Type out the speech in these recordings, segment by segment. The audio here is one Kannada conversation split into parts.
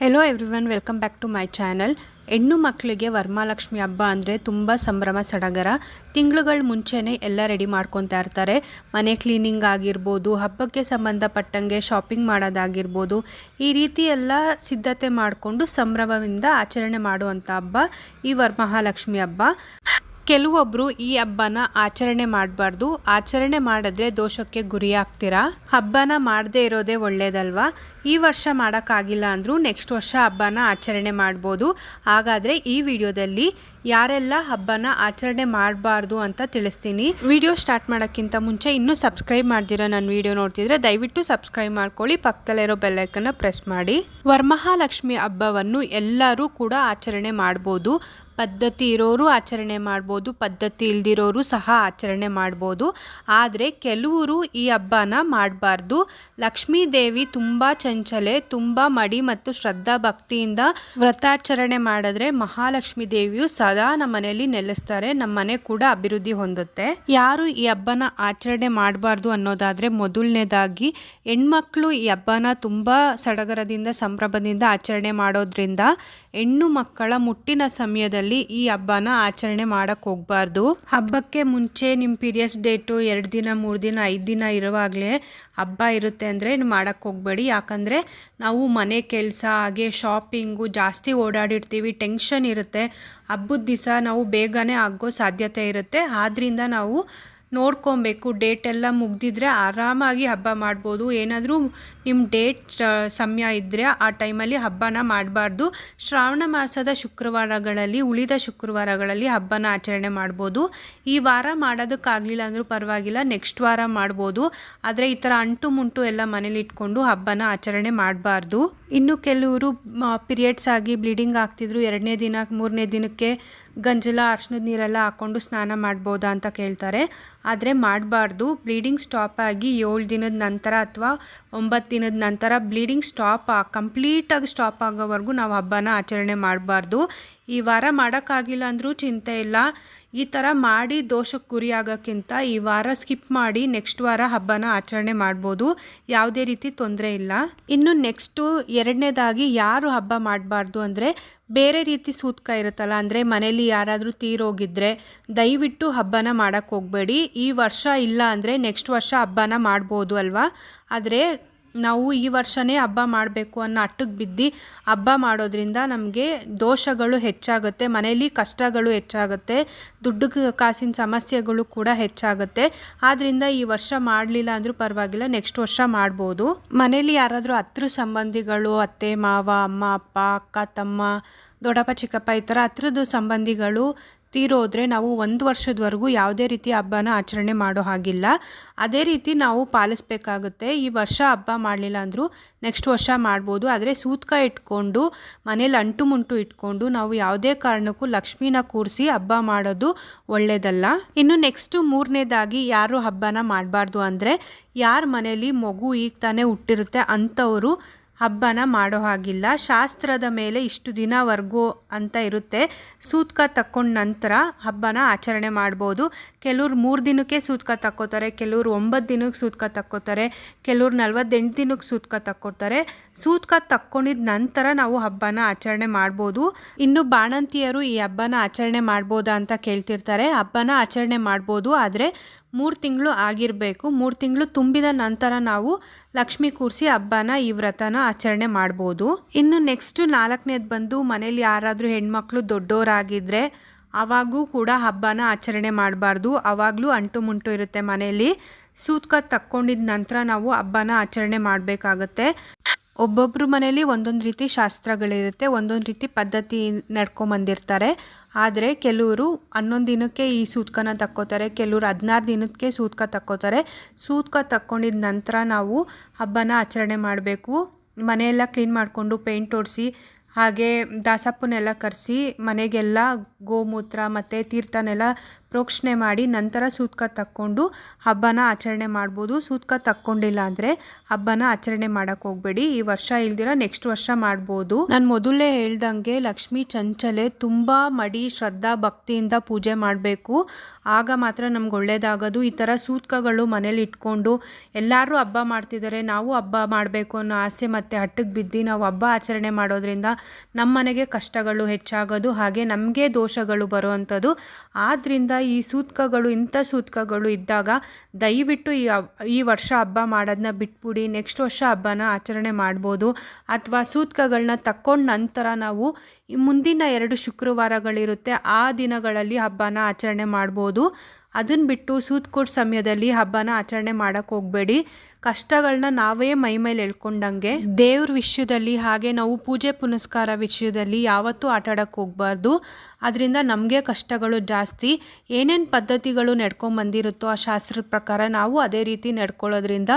Hello everyone welcome back to my channel ಹೆಣ್ಣು ಮಕ್ಕಳಿಗೆ ವರಮಹಾಲಕ್ಷ್ಮಿ ಹಬ್ಬ ಅಂದರೆ ತುಂಬ ಸಂಭ್ರಮ, ಸಡಗರ. ತಿಂಗಳುಗಳ ಮುಂಚೆನೇ ಎಲ್ಲ ರೆಡಿ ಮಾಡ್ಕೊತಾ ಇರ್ತಾರೆ. ಮನೆ ಕ್ಲೀನಿಂಗ್ ಆಗಿರ್ಬೋದು, ಹಬ್ಬಕ್ಕೆ ಸಂಬಂಧಪಟ್ಟಂಗೆ ಶಾಪಿಂಗ್ ಮಾಡೋದಾಗಿರ್ಬೋದು. ಈ ರೀತಿ ಎಲ್ಲ ಸಿದ್ಧತೆ ಮಾಡಿಕೊಂಡು ಸಂಭ್ರಮದಿಂದ ಆಚರಣೆ ಮಾಡುವಂಥ ಹಬ್ಬ ಈ ವರಮಹಾಲಕ್ಷ್ಮಿ ಹಬ್ಬ. ಕೆಲವೊಬ್ಬರು ಈ ಹಬ್ಬನ ಆಚರಣೆ ಮಾಡಬಾರ್ದು. ಆಚರಣೆ ಮಾಡಿದ್ರೆ ದೋಷಕ್ಕೆ ಗುರಿಯಾಗ್ತೀರಾ ಹಬ್ಬನ ಮಾಡದೇ ಇರೋದೇ ಒಳ್ಳೇದಲ್ವಾ? ಈ ವರ್ಷ ಮಾಡೋಕ್ಕಾಗಿಲ್ಲ ಅಂದರೂ ನೆಕ್ಸ್ಟ್ ವರ್ಷ ಹಬ್ಬನ ಆಚರಣೆ ಮಾಡ್ಬೋದು. ಹಾಗಾದರೆ ಈ ವಿಡಿಯೋದಲ್ಲಿ ಯಾರೆಲ್ಲ ಹಬ್ಬನ ಆಚರಣೆ ಮಾಡಬಾರ್ದು ಅಂತ ತಿಳಿಸ್ತೀನಿ. ವಿಡಿಯೋ ಸ್ಟಾರ್ಟ್ ಮಾಡೋಕ್ಕಿಂತ ಮುಂಚೆ ಇನ್ನೂ ಸಬ್ಸ್ಕ್ರೈಬ್ ಮಾಡ್ದಿರೋ ನನ್ನ ವಿಡಿಯೋ ನೋಡ್ತಿದ್ರೆ ದಯವಿಟ್ಟು ಸಬ್ಸ್ಕ್ರೈಬ್ ಮಾಡ್ಕೊಳ್ಳಿ, ಪಕ್ಕದಲ್ಲಿರೋ ಬೆಲ್ಲೈಕನ್ನ ಪ್ರೆಸ್ ಮಾಡಿ. ವರಮಹಾಲಕ್ಷ್ಮಿ ಹಬ್ಬವನ್ನು ಎಲ್ಲರೂ ಕೂಡ ಆಚರಣೆ ಮಾಡ್ಬೋದು. ಪದ್ಧತಿ ಇರೋರು ಆಚರಣೆ ಮಾಡ್ಬೋದು, ಪದ್ಧತಿ ಇಲ್ದಿರೋರು ಸಹ ಆಚರಣೆ ಮಾಡ್ಬೋದು. ಆದರೆ ಕೆಲವರು ಈ ಹಬ್ಬನ ಮಾಡಬಾರ್ದು. ಲಕ್ಷ್ಮೀ ದೇವಿ ತುಂಬ ಚಂಚಲೆ ತುಂಬ ಮಡಿ ಮತ್ತು ಶ್ರದ್ಧಾ ಭಕ್ತಿಯಿಂದ ವ್ರತಾಚರಣೆ ಮಾಡಿದ್ರೆ ಮಹಾಲಕ್ಷ್ಮಿ ದೇವಿಯು ಸದಾ ನಮ್ಮ ಮನೆಯಲ್ಲಿ ನೆಲೆಸ್ತಾರೆ ನಮ್ಮ ಮನೆ ಕೂಡ ಅಭಿವೃದ್ಧಿ ಹೊಂದುತ್ತೆ. ಯಾರು ಈ ಹಬ್ಬನ ಆಚರಣೆ ಮಾಡಬಾರ್ದು ಅನ್ನೋದಾದ್ರೆ ಮೊದಲನೇದಾಗಿ ಹೆಣ್ಮಕ್ಳು ಈ ಹಬ್ಬನ ತುಂಬ ಸಡಗರದಿಂದ, ಸಂಭ್ರಮದಿಂದ ಆಚರಣೆ ಮಾಡೋದ್ರಿಂದ ಹೆಣ್ಣು ಮಕ್ಕಳ ಮುಟ್ಟಿನ ಸಮಯದಲ್ಲಿ ಈ ಹಬ್ಬನ ಆಚರಣೆ ಮಾಡಕ್ ಹೋಗ್ಬಾರ್ದು. ಹಬ್ಬಕ್ಕೆ ಮುಂಚೆ ನಿಮ್ಮ ಪೀರಿಯಡ್ಸ್ ಡೇಟು ಎರಡು ದಿನ, ಮೂರು ದಿನ, ಐದು ದಿನ ಇರುವಾಗಲೇ ಹಬ್ಬ ಇರುತ್ತೆ ಅಂದರೆ ಮಾಡಕ್ಕೆ ಹೋಗಬೇಡಿ. ಯಾಕಂದರೆ ನಾವು ಮನೆ ಕೆಲಸ, ಹಾಗೆ ಶಾಪಿಂಗು ಜಾಸ್ತಿ ಓಡಾಡಿರ್ತೀವಿ ಟೆನ್ಷನ್ ಇರುತ್ತೆ. ಹಬ್ಬದ ದಿವಸ ನಾವು ಬೇಗನೆ ಆಗೋ ಸಾಧ್ಯತೆ ಇರುತ್ತೆ. ಆದ್ದರಿಂದ ನಾವು ನೋಡ್ಕೊಬೇಕು. ಡೇಟ್ ಎಲ್ಲ ಮುಗ್ದಿದ್ರೆ ಆರಾಮಾಗಿ ಹಬ್ಬ ಮಾಡ್ಬೋದು. ಏನಾದರೂ ನಿಮ್ಮ ಡೇಟ್ ಸಮಯ ಇದ್ದರೆ ಆ ಟೈಮಲ್ಲಿ ಹಬ್ಬನ ಮಾಡಬಾರ್ದು. ಶ್ರಾವಣ ಮಾಸದ ಶುಕ್ರವಾರಗಳಲ್ಲಿ, ಉಳಿದ ಶುಕ್ರವಾರಗಳಲ್ಲಿ ಹಬ್ಬನ ಆಚರಣೆ ಮಾಡ್ಬೋದು. ಈ ವಾರ ಮಾಡೋದಕ್ಕಾಗಲಿಲ್ಲ ಅಂದರೂ ಪರವಾಗಿಲ್ಲ, ನೆಕ್ಸ್ಟ್ ವಾರ ಮಾಡ್ಬೋದು. ಆದರೆ ಈ ಥರ ಅಂಟು ಮುಂಟು ಎಲ್ಲ ಮನೇಲಿ ಇಟ್ಕೊಂಡು ಹಬ್ಬನ ಆಚರಣೆ ಮಾಡಬಾರ್ದು. ಇನ್ನು ಕೆಲವರು ಪಿರಿಯಡ್ಸ್ ಆಗಿ ಬ್ಲೀಡಿಂಗ್ ಆಗ್ತಿದ್ರು, ಎರಡನೇ ದಿನ, ಮೂರನೇ ದಿನಕ್ಕೆ ಗಂಜಲ ಅರ್ಶಿನದ ನೀರೆಲ್ಲ ಹಾಕ್ಕೊಂಡು ಸ್ನಾನ ಮಾಡ್ಬೋದಾ ಅಂತ ಕೇಳ್ತಾರೆ. ಆದರೆ ಮಾಡಬಾರ್ದು. ಬ್ಲೀಡಿಂಗ್ ಸ್ಟಾಪ್ ಆಗಿ ಏಳು ದಿನದ ನಂತರ ಅಥವಾ ಒಂಬತ್ತು ದಿನದ ನಂತರ ಬ್ಲೀಡಿಂಗ್ ಸ್ಟಾಪ್ ಕಂಪ್ಲೀಟಾಗಿ ಸ್ಟಾಪ್ ಆಗೋವರೆಗೂ ನಾವು ಹಬ್ಬನ ಆಚರಣೆ ಮಾಡಬಾರ್ದು. ಈ ವಾರ ಮಾಡೋಕ್ಕಾಗಿಲ್ಲ ಅಂದರೂ ಚಿಂತೆ ಇಲ್ಲ. ಈ ಥರ ಮಾಡಿ ದೋಷಕ್ಕೆ ಗುರಿ ಆಗೋಕ್ಕಿಂತ ಈ ವಾರ ಸ್ಕಿಪ್ ಮಾಡಿ ನೆಕ್ಸ್ಟ್ ವಾರ ಹಬ್ಬನ ಆಚರಣೆ ಮಾಡ್ಬೋದು. ಯಾವುದೇ ರೀತಿ ತೊಂದರೆ ಇಲ್ಲ. ಇನ್ನು ನೆಕ್ಸ್ಟು ಎರಡನೇದಾಗಿ ಯಾರು ಹಬ್ಬ ಮಾಡಬಾರ್ದು ಅಂದರೆ ಬೇರೆ ರೀತಿ ಸೂತ್ಕ ಇರುತ್ತಲ್ಲ, ಅಂದರೆ ಮನೇಲಿ ಯಾರಾದರೂ ತೀರೋಗಿದ್ದರೆ ದಯವಿಟ್ಟು ಹಬ್ಬನ ಮಾಡೋಕ್ಕೆ ಹೋಗಬೇಡಿ. ಈ ವರ್ಷ ಇಲ್ಲ ಅಂದರೆ ನೆಕ್ಸ್ಟ್ ವರ್ಷ ಹಬ್ಬನ ಮಾಡ್ಬೋದು ಅಲ್ವಾ? ಆದರೆ ನಾವು ಈ ವರ್ಷವೇ ಹಬ್ಬ ಮಾಡಬೇಕು ಅನ್ನೋ ಅಟ್ಟಕ್ಕೆ ಬಿದ್ದು ಹಬ್ಬ ಮಾಡೋದ್ರಿಂದ ನಮಗೆ ದೋಷಗಳು ಹೆಚ್ಚಾಗುತ್ತೆ ಮನೆಯಲ್ಲಿ ಕಷ್ಟಗಳು ಹೆಚ್ಚಾಗುತ್ತೆ ದುಡ್ಡು ಕಾಸಿನ ಸಮಸ್ಯೆಗಳು ಕೂಡ ಹೆಚ್ಚಾಗುತ್ತೆ. ಆದ್ದರಿಂದ ಈ ವರ್ಷ ಮಾಡಲಿಲ್ಲ ಅಂದರೂ ಪರವಾಗಿಲ್ಲ, ನೆಕ್ಸ್ಟ್ ವರ್ಷ ಮಾಡ್ಬೋದು. ಮನೇಲಿ ಯಾರಾದರೂ ಹತ್ರ ಸಂಬಂಧಿಗಳು, ಅತ್ತೆ, ಮಾವ, ಅಮ್ಮ, ಅಪ್ಪ, ಅಕ್ಕ, ತಮ್ಮ, ದೊಡ್ಡಪ್ಪ, ಚಿಕ್ಕಪ್ಪ ಈ ಥರ ಹತ್ರದ ಸಂಬಂಧಿಗಳು ತೀರೋದ್ರೆ ನಾವು ಒಂದು ವರ್ಷದವರೆಗೂ ಯಾವುದೇ ರೀತಿ ಹಬ್ಬನ ಆಚರಣೆ ಮಾಡೋ ಹಾಗಿಲ್ಲ. ಅದೇ ರೀತಿ ನಾವು ಪಾಲಿಸಬೇಕಾಗುತ್ತೆ. ಈ ವರ್ಷ ಹಬ್ಬ ಮಾಡಲಿಲ್ಲ ಅಂದರೂ ನೆಕ್ಸ್ಟ್ ವರ್ಷ ಮಾಡ್ಬೋದು. ಆದರೆ ಸೂತ್ಕ ಇಟ್ಕೊಂಡು, ಮನೇಲಿ ಅಂಟು ಮುಂಟು ಇಟ್ಕೊಂಡು ನಾವು ಯಾವುದೇ ಕಾರಣಕ್ಕೂ ಲಕ್ಷ್ಮೀನ ಕೂರಿಸಿ ಹಬ್ಬ ಮಾಡೋದು ಒಳ್ಳೆಯದಲ್ಲ ಇನ್ನು ನೆಕ್ಸ್ಟು ಮೂರನೇದಾಗಿ ಯಾರು ಹಬ್ಬನ ಮಾಡಬಾರ್ದು ಅಂದರೆ ಯಾರ ಮನೇಲಿ ಮಗು ಈಗ ತಾನೇ ಹುಟ್ಟಿರುತ್ತೆ ಅಂಥವರು ಹಬ್ಬನ ಮಾಡೋ ಹಾಗಿಲ್ಲ. ಶಾಸ್ತ್ರದ ಮೇಲೆ ಇಷ್ಟು ದಿನವರೆಗೂ ಅಂತ ಇರುತ್ತೆ. ಸೂತ್ಕ ತಕ್ಕೊಂಡ ನಂತರ ಹಬ್ಬನ ಆಚರಣೆ ಮಾಡ್ಬೋದು. ಕೆಲವ್ರು ಮೂರು ದಿನಕ್ಕೆ ಸೂತ್ಕ ತಕ್ಕೋತಾರೆ, ಕೆಲವ್ರು ಒಂಬತ್ತು ದಿನಕ್ಕೆ ಸೂತ್ಕ ತಕ್ಕೋತಾರೆ, ಕೆಲವ್ರು ನಲ್ವತ್ತೆಂಟು ದಿನಕ್ಕೆ ಸೂತ್ಕ ತಕ್ಕೋತಾರೆ. ಸೂತ್ಕ ತಕ್ಕೊಂಡಿದ ನಂತರ ನಾವು ಹಬ್ಬನ ಆಚರಣೆ ಮಾಡ್ಬೋದು. ಇನ್ನು ಬಾಣಂತಿಯರು ಈ ಹಬ್ಬನ ಆಚರಣೆ ಮಾಡ್ಬೋದಾ ಅಂತ ಕೇಳ್ತಿರ್ತಾರೆ. ಹಬ್ಬನ ಆಚರಣೆ ಮಾಡ್ಬೋದು, ಆದರೆ ಮೂರು ತಿಂಗಳು ಆಗಿರಬೇಕು. ಮೂರು ತಿಂಗಳು ತುಂಬಿದ ನಂತರ ನಾವು ಲಕ್ಷ್ಮಿ ಕೂರಿಸಿ ಹಬ್ಬನ, ಈ ವ್ರತನ ಆಚರಣೆ ಮಾಡ್ಬೋದು. ಇನ್ನು ನೆಕ್ಸ್ಟ್ ನಾಲ್ಕನೇದು ಬಂದು ಮನೇಲಿ ಯಾರಾದರೂ ಹೆಣ್ಮಕ್ಳು ದೊಡ್ಡವರಾಗಿದ್ದರೆ ಅವಾಗೂ ಕೂಡ ಹಬ್ಬನ ಆಚರಣೆ ಮಾಡಬಾರ್ದು. ಆವಾಗಲೂ ಅಂಟು ಮುಂಟು ಇರುತ್ತೆ ಮನೆಯಲ್ಲಿ ಸೂತ್ಕ ತಕ್ಕೊಂಡಿದ ನಂತರ ನಾವು ಹಬ್ಬನ ಆಚರಣೆ ಮಾಡಬೇಕಾಗತ್ತೆ. ಒಬ್ಬೊಬ್ಬರು ಮನೇಲಿ ಒಂದೊಂದು ರೀತಿ ಶಾಸ್ತ್ರಗಳಿರುತ್ತೆ, ಒಂದೊಂದು ರೀತಿ ಪದ್ಧತಿ ನಡ್ಕೊಂಬಂದಿರ್ತಾರೆ ಆದರೆ ಕೆಲವರು ಹನ್ನೊಂದು ದಿನಕ್ಕೆ ಈ ಸೂತ್ಕನ ತಕ್ಕೋತಾರೆ, ಕೆಲವರು ಹದಿನಾರು ದಿನಕ್ಕೆ ಸೂತ್ಕ ತಕ್ಕೋತಾರೆ. ಸೂತ್ಕ ತಕ್ಕೊಂಡಿದ ನಂತರ ನಾವು ಹಬ್ಬನ ಆಚರಣೆ ಮಾಡಬೇಕು. ಮನೆಯೆಲ್ಲ ಕ್ಲೀನ್ ಮಾಡಿಕೊಂಡು ಪೇಂಟ್ ಹೊಡಿಸಿ ಹಾಗೆ ದಾಸಪ್ಪನೆಲ್ಲ ಕರೆಸಿ, ಮನೆಗೆಲ್ಲ ಗೋಮೂತ್ರ ಮತ್ತು ತೀರ್ಥನೆಲ್ಲ ಪ್ರೋಕ್ಷಣೆ ಮಾಡಿ ನಂತರ ಸೂತ್ಕ ತಕ್ಕೊಂಡು ಹಬ್ಬನ ಆಚರಣೆ ಮಾಡ್ಬೋದು. ಸೂತ್ಕ ತಕ್ಕೊಂಡಿಲ್ಲ ಅಂದರೆ ಹಬ್ಬನ ಆಚರಣೆ ಮಾಡೋಕ್ಕೆ ಹೋಗಬೇಡಿ. ಈ ವರ್ಷ ಇಲ್ದಿರ ನೆಕ್ಸ್ಟ್ ವರ್ಷ ಮಾಡ್ಬೋದು. ನಾನು ಮೊದಲೇ ಹೇಳ್ದಂಗೆ ಲಕ್ಷ್ಮೀ ಚಂಚಲೆ ತುಂಬ ಮಡಿ ಶ್ರದ್ಧಾ ಭಕ್ತಿಯಿಂದ ಪೂಜೆ ಮಾಡಬೇಕು. ಆಗ ಮಾತ್ರ ನಮ್ಗೆ ಒಳ್ಳೇದಾಗೋದು. ಈ ಥರ ಸೂತ್ಕಗಳು ಮನೇಲಿ ಇಟ್ಕೊಂಡು ಎಲ್ಲರೂ ಹಬ್ಬ ಮಾಡ್ತಿದ್ದಾರೆ ನಾವು ಹಬ್ಬ ಮಾಡಬೇಕು ಅನ್ನೋ ಆಸೆ ಮತ್ತು ಹಟ್ಟಕ್ಕೆ ಬಿದ್ದು ನಾವು ಹಬ್ಬ ಆಚರಣೆ ಮಾಡೋದ್ರಿಂದ ನಮ್ಮ ಮನೆಗೆ ಕಷ್ಟಗಳು ಹೆಚ್ಚಾಗೋದು, ಹಾಗೆ ನಮಗೆ ದೋಷಗಳು ಬರುವಂಥದ್ದು. ಆದ್ದರಿಂದ ಈ ಸೂತ್ಕಗಳು, ಇಂಥ ಸೂತ್ಕಗಳು ಇದ್ದಾಗ ದಯವಿಟ್ಟು ಈ ಈ ವರ್ಷ ಹಬ್ಬ ಮಾಡೋದನ್ನ ಬಿಟ್ಬಿಡಿ. ನೆಕ್ಸ್ಟ್ ವರ್ಷ ಹಬ್ಬನ ಆಚರಣೆ ಮಾಡ್ಬೋದು. ಅಥವಾ ಸೂತ್ಕಗಳನ್ನ ತಕ್ಕೊಂಡ ನಂತರ ನಾವು ಮುಂದಿನ ಎರಡು ಶುಕ್ರವಾರಗಳಿರುತ್ತೆ, ಆ ದಿನಗಳಲ್ಲಿ ಹಬ್ಬನ ಆಚರಣೆ ಮಾಡ್ಬೋದು. ಅದನ್ನು ಬಿಟ್ಟು ಸೂತ್ಕೋಟ್ ಸಮಯದಲ್ಲಿ ಹಬ್ಬನ ಆಚರಣೆ ಮಾಡೋಕ್ಕೆ ಹೋಗಬೇಡಿ. ಕಷ್ಟಗಳನ್ನ ನಾವೇ ಮೈ ಮೇಲೆ ಎಳ್ಕೊಂಡಂಗೆ ದೇವ್ರ ವಿಷಯದಲ್ಲಿ ಹಾಗೆ ನಾವು ಪೂಜೆ ಪುನಸ್ಕಾರ ವಿಷಯದಲ್ಲಿ ಯಾವತ್ತೂ ಆಟ ಆಡೋಕ್ಕೆ ಹೋಗಬಾರ್ದು. ಅದರಿಂದ ನಮಗೆ ಕಷ್ಟಗಳು ಜಾಸ್ತಿ. ಏನೇನು ಪದ್ಧತಿಗಳು ನಡ್ಕೊಂಬಂದಿರುತ್ತೋ ಆ ಶಾಸ್ತ್ರದ ಪ್ರಕಾರ ನಾವು ಅದೇ ರೀತಿ ನಡ್ಕೊಳ್ಳೋದ್ರಿಂದ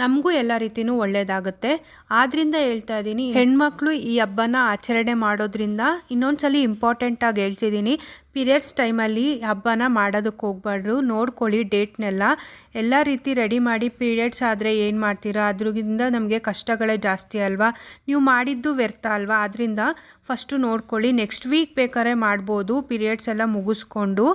ನಮಗೂ ಎಲ್ಲ ರೀತಿಯೂ ಒಳ್ಳೆಯದಾಗುತ್ತೆ ಆದ್ದರಿಂದ ಹೇಳ್ತಾ ಇದ್ದೀನಿ ಹೆಣ್ಮಕ್ಳು ಈ ಹಬ್ಬನ ಆಚರಣೆ ಮಾಡೋದ್ರಿಂದ ಇನ್ನೊಂದ್ಸಲಿ ಇಂಪಾರ್ಟೆಂಟಾಗಿ ಹೇಳ್ತಿದ್ದೀನಿ ಪೀರಿಯಡ್ಸ್ ಟೈಮಲ್ಲಿ ಹಬ್ಬನ ಮಾಡೋದಕ್ಕೆ ಹೋಗ್ಬಾರ್ದು, ನೋಡ್ಕೊಳ್ಳಿ ಡೇಟ್ನೆಲ್ಲ. ಎಲ್ಲ ರೀತಿ ರೆಡಿ ಮಾಡಿ ಪೀರಿಯಡ್ಸ್ ಆದರೆ ಏನು ಮಾಡ್ತೀರಾ? ಅದ್ರಿಂದ ನಮಗೆ ಕಷ್ಟಗಳೇ ಜಾಸ್ತಿ ಅಲ್ವಾ? ನೀವು ಮಾಡಿದ್ದು ವ್ಯರ್ಥ ಅಲ್ವಾ? ಆದ್ದರಿಂದ ಫಸ್ಟು ನೋಡ್ಕೊಳ್ಳಿ ನೆಕ್ಸ್ಟ್ ವೀಕ್ ಬೇಕಾದ್ರೆ ಮಾಡ್ಬೋದು ಪೀರಿಯಡ್ಸ್ ಎಲ್ಲ ಮುಗಿಸ್ಕೊಂಡು.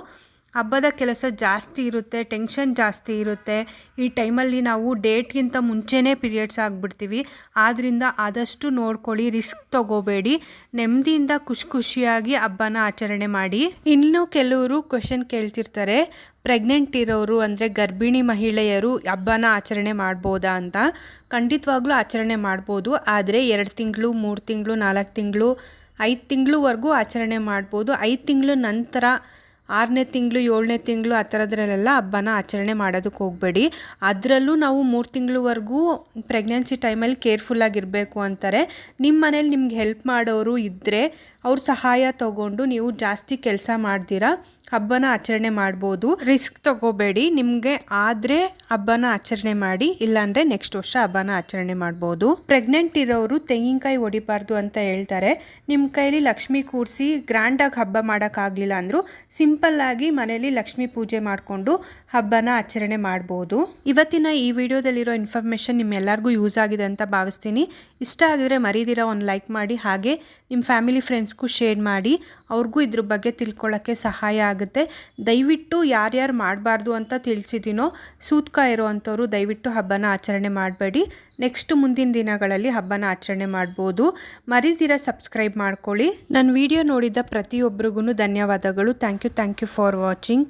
ಹಬ್ಬದ ಕೆಲಸ ಜಾಸ್ತಿ ಇರುತ್ತೆ ಟೆನ್ಷನ್ ಜಾಸ್ತಿ ಇರುತ್ತೆ. ಈ ಟೈಮಲ್ಲಿ ನಾವು ಡೇಟ್ಗಿಂತ ಮುಂಚೆನೇ ಪೀರಿಯಡ್ಸ್ ಆಗಿಬಿಡ್ತೀವಿ. ಆದ್ದರಿಂದ ಆದಷ್ಟು ನೋಡ್ಕೊಳ್ಳಿ ರಿಸ್ಕ್ ತಗೋಬೇಡಿ. ನೆಮ್ಮದಿಯಿಂದ ಖುಷಿ ಖುಷಿಯಾಗಿ ಹಬ್ಬನ ಆಚರಣೆ ಮಾಡಿ. ಇನ್ನು ಕೆಲವರು ಕ್ವೆಶನ್ ಕೇಳ್ತಿರ್ತಾರೆ ಪ್ರೆಗ್ನೆಂಟ್ ಇರೋರು ಅಂದರೆ ಗರ್ಭಿಣಿ ಮಹಿಳೆಯರು ಹಬ್ಬನ ಆಚರಣೆ ಮಾಡ್ಬೋದಾ ಅಂತ. ಖಂಡಿತವಾಗ್ಲೂ ಆಚರಣೆ ಮಾಡ್ಬೋದು. ಆದರೆ ಎರಡು ತಿಂಗಳು, ಮೂರು ತಿಂಗಳು, ನಾಲ್ಕು ತಿಂಗಳು, ಐದು ತಿಂಗಳವರೆಗೂ ಆಚರಣೆ ಮಾಡ್ಬೋದು. ಐದು ತಿಂಗಳು ನಂತರ ಆರನೇ ತಿಂಗಳು, ಏಳನೇ ತಿಂಗಳು ಆ ಥರದ್ರಲ್ಲೆಲ್ಲ ಹಬ್ಬನ ಆಚರಣೆ ಮಾಡೋದಕ್ಕೆ ಹೋಗಬೇಡಿ. ಅದರಲ್ಲೂ ನಾವು ಮೂರು ತಿಂಗಳವರೆಗೂ ಪ್ರೆಗ್ನೆನ್ಸಿ ಟೈಮಲ್ಲಿ ಕೇರ್ಫುಲ್ಲಾಗಿರಬೇಕು ಅಂತಾರೆ. ನಿಮ್ಮ ಮನೇಲಿ ನಿಮ್ಗೆ ಹೆಲ್ಪ್ ಮಾಡೋರು ಇದ್ದರೆ ಅವ್ರ ಸಹಾಯ ತಗೊಂಡು ನೀವು ಜಾಸ್ತಿ ಕೆಲಸ ಮಾಡ್ದಿರಾ ಹಬ್ಬನ ಆಚರಣೆ ಮಾಡ್ಬೋದು. ರಿಸ್ಕ್ ತಗೋಬೇಡಿ. ನಿಮಗೆ ಆದರೆ ಹಬ್ಬನ ಆಚರಣೆ ಮಾಡಿ, ಇಲ್ಲಾಂದರೆ ನೆಕ್ಸ್ಟ್ ವರ್ಷ ಹಬ್ಬನ ಆಚರಣೆ ಮಾಡ್ಬೋದು. ಪ್ರೆಗ್ನೆಂಟ್ ಇರೋರು ತೆಂಗಿನಕಾಯಿ ಹೊಡಿಬಾರ್ದು ಅಂತ ಹೇಳ್ತಾರೆ. ನಿಮ್ಮ ಕೈಲಿ ಲಕ್ಷ್ಮಿ ಕೂರಿಸಿ ಗ್ರ್ಯಾಂಡಾಗಿ ಹಬ್ಬ ಮಾಡೋಕ್ಕಾಗಲಿಲ್ಲ ಅಂದರೂ ಸಿಂಪಲ್ಲಾಗಿ ಮನೇಲಿ ಲಕ್ಷ್ಮಿ ಪೂಜೆ ಮಾಡಿಕೊಂಡು ಹಬ್ಬನ ಆಚರಣೆ ಮಾಡ್ಬೋದು. ಇವತ್ತಿನ ಈ ವಿಡಿಯೋದಲ್ಲಿರೋ ಇನ್ಫಾರ್ಮೇಷನ್ ನಿಮ್ಮೆಲ್ಲರಿಗೂ ಯೂಸ್ ಆಗಿದೆ ಅಂತ ಭಾವಿಸ್ತೀನಿ. ಇಷ್ಟ ಆಗಿದ್ರೆ ಮರೀದಿರ ಒಂದು ಲೈಕ್ ಮಾಡಿ, ಹಾಗೆ ನಿಮ್ಮ ಫ್ಯಾಮಿಲಿ ಫ್ರೆಂಡ್ಸ್ಗೂ ಶೇರ್ ಮಾಡಿ, ಅವ್ರಿಗೂ ಇದ್ರ ಬಗ್ಗೆ ತಿಳ್ಕೊಳ್ಳೋಕ್ಕೆ ಸಹಾಯ ಆಗುತ್ತೆ. ದಯವಿಟ್ಟು ಯಾರ್ಯಾರು ಮಾಡಬಾರ್ದು ಅಂತ ತಿಳಿಸಿದ್ದೀನೋ ಸೂತ್ಕ ಇರೋವಂಥವ್ರು ದಯವಿಟ್ಟು ಹಬ್ಬನ ಆಚರಣೆ ಮಾಡಬೇಡಿ. ನೆಕ್ಸ್ಟ್ ಮುಂದಿನ ದಿನಗಳಲ್ಲಿ ಹಬ್ಬನ ಆಚರಣೆ ಮಾಡ್ಬೋದು. ಮರಿದಿರ ಸಬ್ಸ್ಕ್ರೈಬ್ ಮಾಡ್ಕೊಳ್ಳಿ. ನನ್ನ ವಿಡಿಯೋ ನೋಡಿದ ಪ್ರತಿಯೊಬ್ಬರಿಗೂ ಧನ್ಯವಾದಗಳು. Thank you thank you for watching.